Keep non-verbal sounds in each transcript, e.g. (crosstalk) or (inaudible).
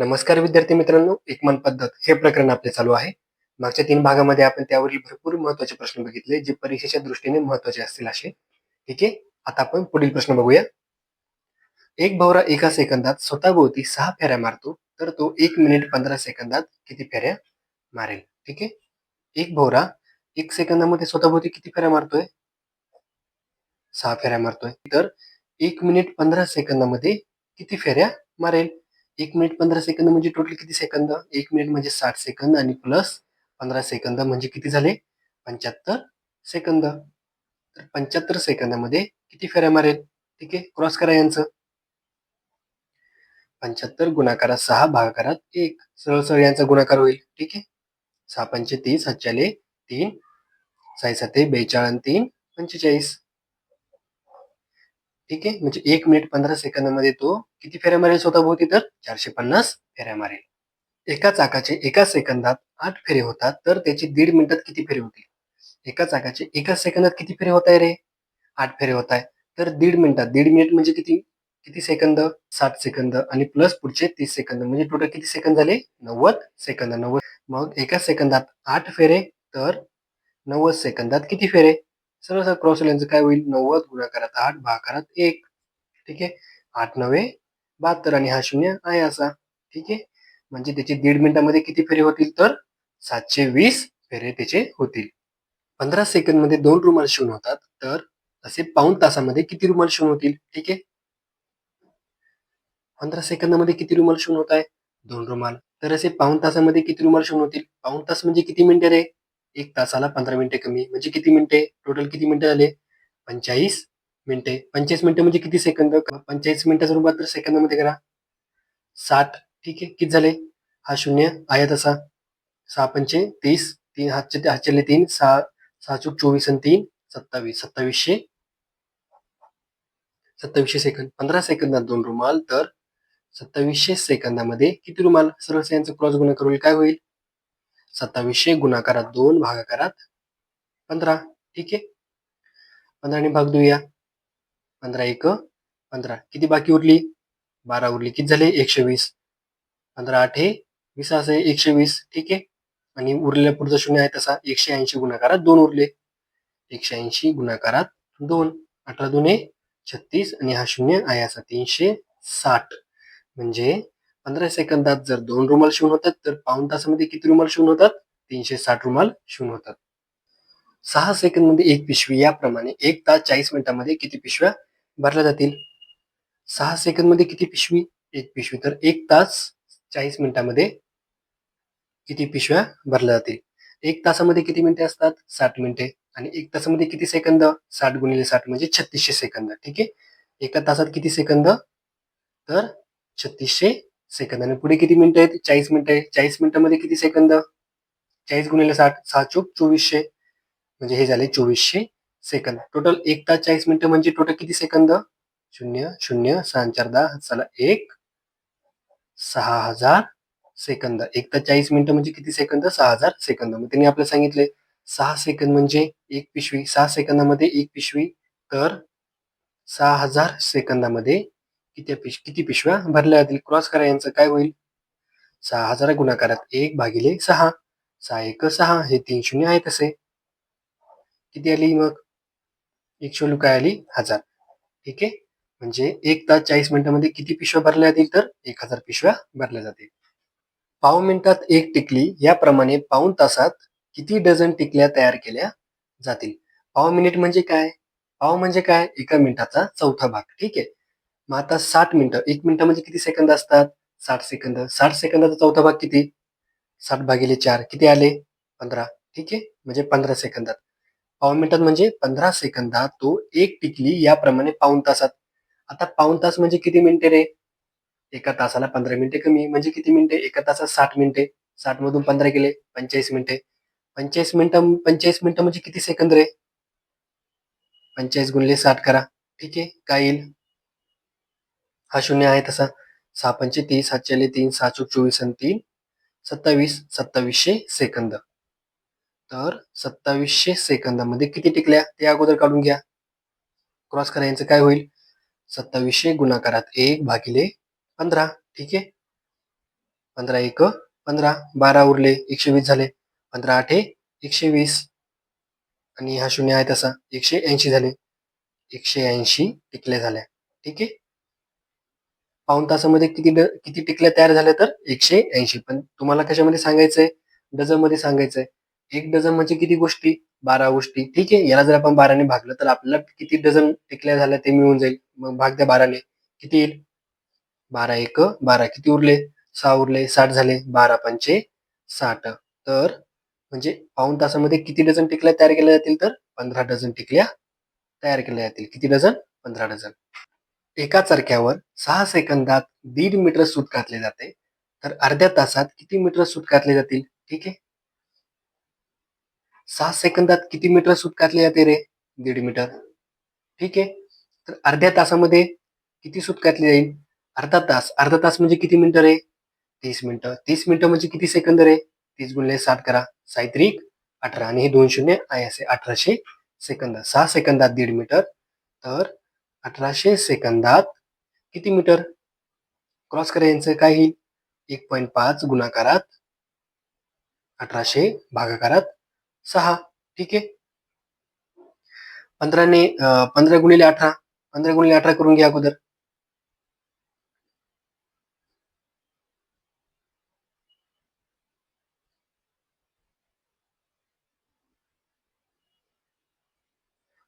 नमस्कार विद्यार्थी मित्रांनो एकमान पद्धत हे प्रकरण आपले चालू आहे. मागच्या तीन भागामध्ये आपण त्यावरील भरपूर महत्त्वाचे प्रश्न बघितले जे परीक्षेच्या दृष्टीने महत्त्वाचे असतील असे. ठीक आहे? आता आपण पुढील प्रश्न बघूया. एक भवरा एका सेकंदात स्वतःभोवती सहा फेऱ्या मारतो तर तो एक मिनिट पंधरा सेकंदात किती फेऱ्या मारेल? ठीक आहे? एक भवरा एक सेकंदामध्ये स्वतःभोवती किती फेऱ्या मारतोय? सहा फेऱ्या मारतोय. तर एक मिनिट पंधरा सेकंदामध्ये किती फेऱ्या मारेल? एक मिनिट पंधरा सेकंद म्हणजे टोटल किती सेकंद? एक मिनिट म्हणजे साठ सेकंद आणि प्लस पंधरा सेकंद म्हणजे किती झाले? पंच्याहत्तर सेकंद. तर पंच्याहत्तर सेकंदामध्ये किती फेऱ्या मारेल? ठीक आहे क्रॉस करा यांचं. पंच्याहत्तर गुणाकारात सहा भागाकारात एक. सरळ सरळ यांचा गुणाकार होईल. ठीक आहे? सहा पंचे तीस सातच्याले तीन. साई साते बेचाळ तीन पंचेचाळीस. ठीक आहे? म्हणजे एक मिनिट पंधरा सेकंदामध्ये तो किती फेऱ्या मारेल स्वतःभोवती तर? चारशे पन्नास फेऱ्या मारेल. एका चाकाचे एका सेकंदात आठ फेरे होतात तर त्याची दीड मिनिटात किती फेरे होतील? एका चाकाचे एका सेकंदात किती फेरे होत आहे रे? आठ फेरे होत आहे तर दीड मिनिटात दीड मिनिट म्हणजे किती? किती सेकंद? साठ सेकंद आणि प्लस पुढचे तीस सेकंद. म्हणजे टोटल किती सेकंद झाले? नव्वद सेकंद. नव्वद. मग एका सेकंदात आठ फेरे तर नव्वद सेकंदात किती फेरे? सरळ सरळ क्रॉस यांचं काय होईल? नव्वद गुणाकारात आठ भाकारात एक. ठीक आहे? आठ नव्हे बहात्तर आणि हा शून्य आहे असा. ठीक आहे? म्हणजे त्याचे दीड मिनिटामध्ये किती फेरे होतील तर? सातशे वीस फेरे त्याचे होतील. पंधरा सेकंडमध्ये दोन रुमाल शिवून होतात तर असे पाऊन तासामध्ये किती रुमाल शिवून होतील? ठीक आहे? पंधरा सेकंदामध्ये किती रुमाल शिवून होत आहे? दोन रुमाल. तर असे पाऊन तासामध्ये किती रुमाल शिवून होतील? पाऊन तास म्हणजे किती मिनिटे रे? एक तासाला पंधरा मिनिटे कमी. म्हणजे किती मिनिटे? टोटल किती मिनिटे झाले? पंचाळीस मिनिटे. पंचेचाळीस मिनिटे म्हणजे किती सेकंद? पंचेचाळीस मिनिटाचा रूपांतर सेकंदामध्ये करा. साठ. ठीक आहे. किती झाले? हा शून्य आहे तसा. सहा पंचे तीस. तीन हातचे हातचे तीन. सहा सहा चूक चोवीस आणि तीन. सत्तावीस. सत्तावीसशे. सत्तावीसशे सेकंद. पंधरा सेकंदात दोन रुमाल. तर सत्तावीसशे सेकंदामध्ये किती रुमाल? सरळ यांचं क्रॉस गुणा होईल काय होईल? सत्तावीसशे गुणाकारात दोन भागाकारात पंधरा. ठीक आहे? पंधराने भाग देऊया पंधरा एक पंधरा. किती बाकी उरली? बारा उरली. किती झाले? एकशे वीस. पंधरा आठ हे. वीस असे एकशे वीस. ठीक आहे? आणि उरलेला पुढचा शून्य आहे तसा. एकशे ऐंशी गुणाकारात दोन उरले. एकशे ऐंशी गुणाकारात दोन. अठरा दोन छत्तीस. आणि हा शून्य आहे असा. तीनशे साठ. म्हणजे पंधरा सेकंदात जर दोन रुमाल शिवून होतात तर पाऊन तासामध्ये किती रुमाल शिवून होतात? तीनशे साठ रुमाल शिवून होतात. सहा सेकंदमध्ये एक पिशवी याप्रमाणे एक तास चाळीस मिनिटांमध्ये किती पिशव्या भरल्या जातील? सहा सेकंदमध्ये किती पिशवी? एक पिशवी तर एक तास चाळीस मिनिटांमध्ये किती पिशव्या भरल्या जातील? एक तासामध्ये किती मिनिटे असतात? साठ मिनिटे. आणि एक तासामध्ये किती सेकंद? साठ गुणिले साठ म्हणजे छत्तीसशे सेकंद. ठीक आहे? एका तासात किती सेकंद? तर छत्तीसशे सेकंद. आणि पुढे किती मिनिटं आहेत? चाळीस मिनिटं आहे. चाळीस मिनिटामध्ये किती सेकंद? चाळीस गुणिले साठ. सहा चोक. चोवीसशे. म्हणजे हे झाले चोवीसशे सेकंद. टोटल एक तास चाळीस मिनिटं म्हणजे टोटल किती सेकंद? शून्य शून्य सहा चार दहा. चला एक सहा हजार सेकंद. एक तास चाळीस मिनिटं म्हणजे किती सेकंद? सहा हजार सेकंद. मग त्यांनी आपल्याला सांगितले सहा सेकंद म्हणजे एक पिशवी. सहा सेकंदामध्ये एक पिशवी तर सहा हजार सेकंदामध्ये किती पिश किती पिशव्या भरल्या जातील क्रॉस करा यांचं काय होईल? सहा हजार गुणाकारात एक भागिले सहा. सहा एक सहा हे तीन शून्य आहे तसे किती आली मग? एक शोलू काय आली? हजार. ठीक आहे? म्हणजे एक तास चाळीस मिनिटांमध्ये किती पिशव्या भरल्या जातील तर? एक हजार पिशव्या भरल्या जातील. पाव मिनिटात एक टिकली याप्रमाणे पाऊन तासात किती डझन टिकल्या तयार केल्या जातील? पाव मिनिट म्हणजे काय? पाव म्हणजे काय? एका मिनिटाचा चौथा भाग. ठीक आहे? मग आता साठ मिनिटं. एक मिनिटं म्हणजे किती सेकंद असतात? साठ सेकंद. साठ सेकंदाचा चौथा भाग किती? साठ भागिले चार. किती आले? पंधरा. ठीक आहे? म्हणजे पंधरा सेकंदात. पाऊन मिनिटात म्हणजे पंधरा सेकंदात तो एक टिकली याप्रमाणे पाऊन तासात. आता पाऊन तास म्हणजे किती मिनिटे रे? एका तासाला पंधरा मिनिटे कमी. म्हणजे किती मिनिटे? एका तासात साठ मिनिटे. साठ मधून पंधरा गेले पंचेचाळीस मिनिटे. पंचेचाळीस मिनिटं पंचेचाळीस मिनिटं म्हणजे किती सेकंद रे? पंचेचाळीस गुणले साठ करा. ठीक आहे? काय येईल? हा शून्य आहे तसा. सहा पंचे तीस सातशे तीन सहा चौक चोवीस आणि तीन. सत्तावीस सत्तावीसशे सेकंद. तर सत्तावीसशे सेकंदामध्ये किती टिकल्या ते अगोदर काढून घ्या. क्रॉस करा यांचं काय होईल? सत्तावीसशे गुणाकारात एक भागिले पंधरा. ठीक आहे? पंधरा एक पंधरा. बारा उरले एकशे वीस झाले. पंधरा आठे एकशे वीस आणि हा शून्य आहे तसा. एकशे ऐंशी झाले. एकशे ऐंशी टिकल्या झाल्या. ठीक आहे? पाऊण तासामध्ये किती ड किती टिकल्या तयार झाल्या तर? एकशे ऐंशी. पण तुम्हाला कशामध्ये सांगायचंय? डझनमध्ये सांगायचंय. एक डझन म्हणजे किती गोष्टी? बारा गोष्टी. ठीक आहे याला जर आपण बाराने भागलं तर आपल्याला किती डझन टिकल्या झाल्या ते मिळून जाईल. मग भाग द्या बाराने. किती येईल? बारा एक बारा किती उरले? सहा उरले. साठ झाले. बारा पंचे साठ. तर म्हणजे पाऊण तासामध्ये किती डझन टिकल्या तयार केल्या जातील तर? पंधरा डझन टिकल्या तयार केल्या जातील. किती डझन? पंधरा डझन. एका चरख्यावर सहा सेकंदात दीड मीटर सूत घातले जाते. तर अर्ध्या तासात किती मीटर सूत घातले जातील? ठीक आहे. सहा सेकंदात किती मीटर सूत घातले जाते रे? दीड मीटर. ठीक आहे. तर अर्ध्या तासामध्ये किती सूत घातले जाईल? अर्धा तास. अर्धा तास म्हणजे किती मिनिटं रे? तीस मिनिटं. तीस मिनिटं म्हणजे किती सेकंद रे? तीस गुणले साठ करा. सायत्रिक अठरा. आणि हे दोन शून्य आय असे अठराशे सेकंद. सहा सेकंदात दीड मीटर. तर अठराशे सेकंदात किती मीटर? क्रॉस करा यांचं काय येईल एक पॉईंट पाच गुणाकारात अठराशे भागाकारात सहा. ठीक आहे? पंधराने पंधरा गुणिले अठरा. पंधरा गुणिले अठरा करून घ्या अगोदर.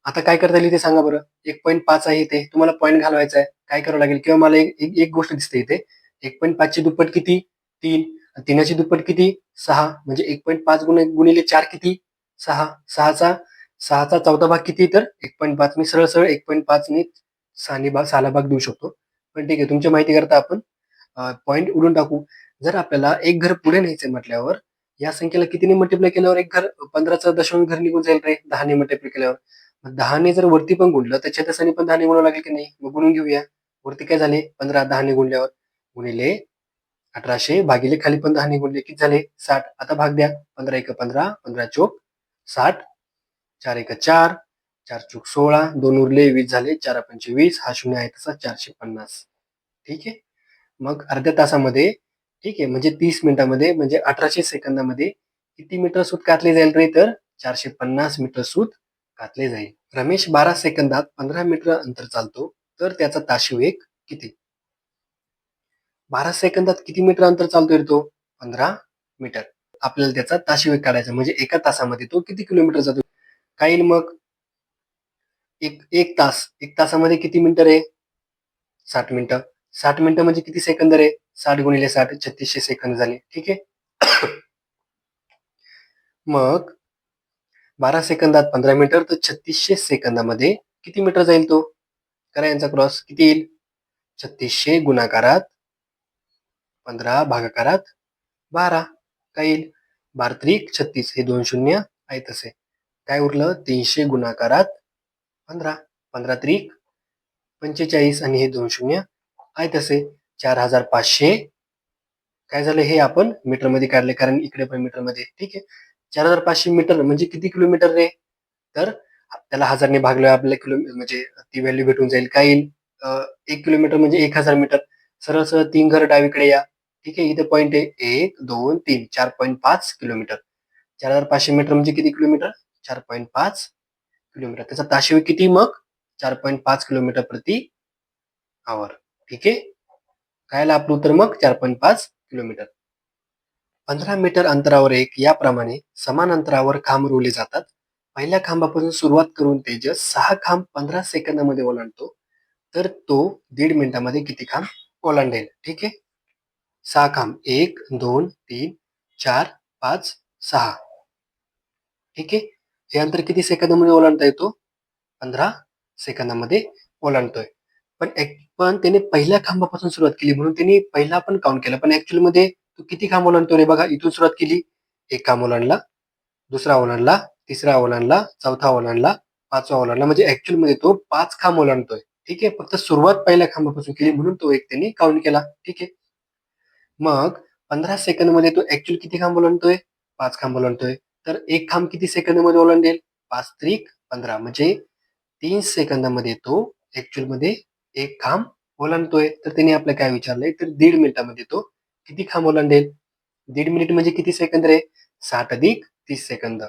आता काय करता येईल ते सांगा बरं. एक पॉईंट पाच आहे इथे. तुम्हाला पॉईंट घालवायचा आहे. काय करावं लागेल? किंवा मला एक एक- एक गोष्ट दिसते इथे. एक पॉईंट पाचची दुप्पट किती? तीन. तिनाची दुप्पट किती? सहा. म्हणजे एक पॉईंट पाच गुण गुणिले चार किती? सहा. सहाचा सहाचा चौथा भाग किती तर? एक पॉईंट पाच. मी सरळ सरळ एक पॉईंट पाच ने सहानी भाग सहाला भाग देऊ शकतो. पण ठीक आहे तुमच्या माहिती करता आपण. पॉईंट उडून टाकू. जर आपल्याला एक घर पुढे न्यायचंय म्हटल्यावर या संख्येला कितीने मल्टिप्लाय केल्यावर एक घर? पंधराचं दशमी घर निघून जाईल रे. दहाने मल्टिप्लाय केल्यावर. दहाने जर वरती पण गुणलं तर छेदस्थानी पण दहाने गुणावं लागेल की नाही? मग गुणून घेऊया. वरती काय झाले? पंधरा दहाने गुणल्यावर. गुणिले अठराशे भागिले खाली पण दहाने गुणले. किती झाले? साठ. आता भाग द्या. पंधरा एक पंधरा पंधरा चोक साठ. चार एक चार. चार चोक सोळा. दोन उरले वीस झाले. चार पंचे वीस. हा शून्य आहे तसा चारशे पन्नास. ठीक आहे? मग अर्ध्या तासामध्ये ठीक आहे? म्हणजे तीस मिनिटामध्ये म्हणजे अठराशे सेकंदामध्ये किती मीटर सूत कातले जाईल रे तर? चारशे पन्नास मीटर सूत घातले जाईल. रमेश बारा सेकंदात पंधरा मीटर अंतर चालतो तर त्याचा ताशी वेग किती? बारा सेकंदात किती मीटर अंतर चालतोय तो? पंधरा मीटर आपल्याला त्याचा ताशी वेग काढायचा म्हणजे एका तासामध्ये तो किती किलोमीटर जातो? काय येईल मग? एक एक तास. एक तासामध्ये किती मिनिटं आहे? साठ मिनिटं साठ मिनिटं म्हणजे किती सेकंद रे? साठ गुणिले साठ छत्तीसशे सेकंद झाले. ठीक आहे? (coughs) मग बारा सेकंदात पंधरा मीटर तर छत्तीसशे सेकंदामध्ये किती मीटर जाईल तो? करा यांचा क्रॉस. किती येईल? छत्तीसशे गुणाकारात पंधरा भागाकारात बारा. काय येईल? बारा त्रिक छत्तीस. हे दोन शून्य आहे तसे. काय उरलं? तीनशे गुणाकारात पंधरा. पंधरा त्रिक पंचेचाळीस आणि हे दोन शून्य आहे तसे. चार हजार पाचशे. काय झालं? हे आपण मीटरमध्ये काढले. कारण इकडे पण मीटरमध्ये. ठीक आहे. चार हजार पाचशे मीटर म्हणजे किती किलोमीटर रे? तर त्याला हजारने भागलं आपल्या किलो म्हणजे ती व्हॅल्यू भेटून जाईल. काय येईल? एक किलोमीटर म्हणजे एक हजार मीटर. सरळ सरळ तीन घर डावीकडे या. ठीक आहे इथे पॉईंट आहे. एक दोन तीन चार पॉईंट पाच किलोमीटर. चार हजार पाचशे मीटर म्हणजे किती किलोमीटर? चार पॉईंट पाच किलोमीटर. त्याचा ताशी किती मग? चार पॉईंट पाच किलोमीटर प्रति आवर ठीक आहे? काय आलं आपलं उत्तर मग? चार पॉईंट पाच किलोमीटर. पंधरा मीटर अंतरावर एक याप्रमाणे समान अंतरावर खांब रोवले जातात. पहिल्या खांबापासून सुरुवात करून तेजस सहा खांब पंधरा सेकंदामध्ये ओलांडतो. तर तो दीड मिनिटामध्ये किती खांब ओलांडेल? ठीक आहे? सहा खांब. एक दोन तीन चार पाच सहा. ठीक आहे? हे अंतर किती सेकंदामध्ये ओलांडता येतो? पंधरा सेकंदामध्ये ओलांडतोय. पण पण त्याने पहिल्या खांबापासून सुरुवात केली म्हणून त्यांनी पहिला पण काउंट केला. पण ऍक्च्युअली मध्ये तो किती खांब ओलांडतो रे बघा. इथून सुरुवात केली एक खांब ओलांडला दुसरा ओलांडला तिसरा ओलांडला चौथा ओलांडला पाचवा ओलांडला. म्हणजे ऍक्च्युअलमध्ये तो पाच खांब ओलांडतोय. ठीक आहे? फक्त सुरुवात पहिल्या खांबापासून केली म्हणून तो एक त्यांनी काउंट केला. ठीक आहे? मग पंधरा सेकंदमध्ये तो ऍक्च्युअल किती खांब ओलांडतोय? पाच खांब ओलांडतोय. तर एक खांब किती सेकंदमध्ये ओलांडेल? पाच त्रिक पंधरा. म्हणजे तीन सेकंदामध्ये तो ऍक्च्युअलमध्ये एक खांब ओलांडतोय. तर त्यांनी आपलं काय विचारलंय? तर दीड मिनिटामध्ये तो किती खांब ओलांडेल दीड मिनिट म्हणजे किती सेकंद रे? साठ अधिक तीस सेकंद.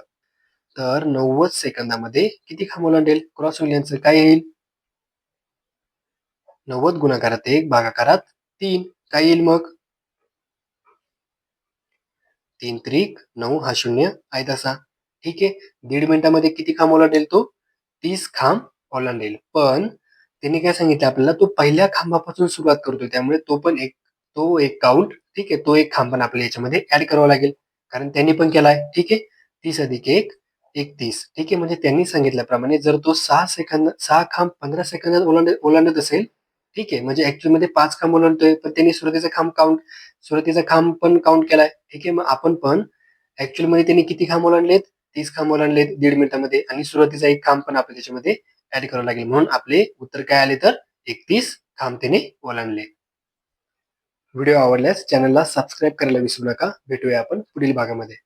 तर नव्वद सेकंदामध्ये किती खांब ओलांडेल क्रॉस होईल काय येईल? नव्वद गुणाकारात एक भागाकारात तीन. काय येईल मग? तीन त्रिक नऊ हा शून्य आहे तसा ठीक आहे. दीड मिनिटामध्ये किती खांब ओलांडेल तो? तीस खांब ओलांडेल पण त्यांनी काय सांगितलं आपल्याला? तो पहिल्या खांबापासून सुरुवात करतो त्यामुळे तो पण एक तो एक काउंट ठीक आहे तो एक खांब पण आपल्याला याच्यामध्ये ऍड करावा लागेल. कारण त्यांनी पण केलाय ठीक आहे. तीस अधिक एक एकतीस ठीक आहे. म्हणजे त्यांनी सांगितल्याप्रमाणे जर तो सहा सेकंद सहा खांब पंधरा सेकंदात ओलांड ओलांडत असेल ठीक आहे. म्हणजे ऍक्च्युअली मध्ये पाच खांब ओलांडतोय पण त्यांनी सुरुवातीचा खांब काउंट सुरुवातीचा खांब पण काउंट केलाय ठीक आहे. मग आपण पण ऍक्च्युअलमध्ये त्यांनी किती खांब ओलांडलेत? तीस खांब ओलांडलेत दीड मिनिटामध्ये आणि सुरुवातीचा एक खांब पण आपल्या त्याच्यामध्ये ऍड करावं लागेल. म्हणून आपले उत्तर काय आले तर एकतीस खांब त्याने ओलांडले. व्हिडिओ आवडल्यास चॅनलला सबस्क्राईब करायला विसरू नका. भेटूया आपण पुढील भागामध्ये.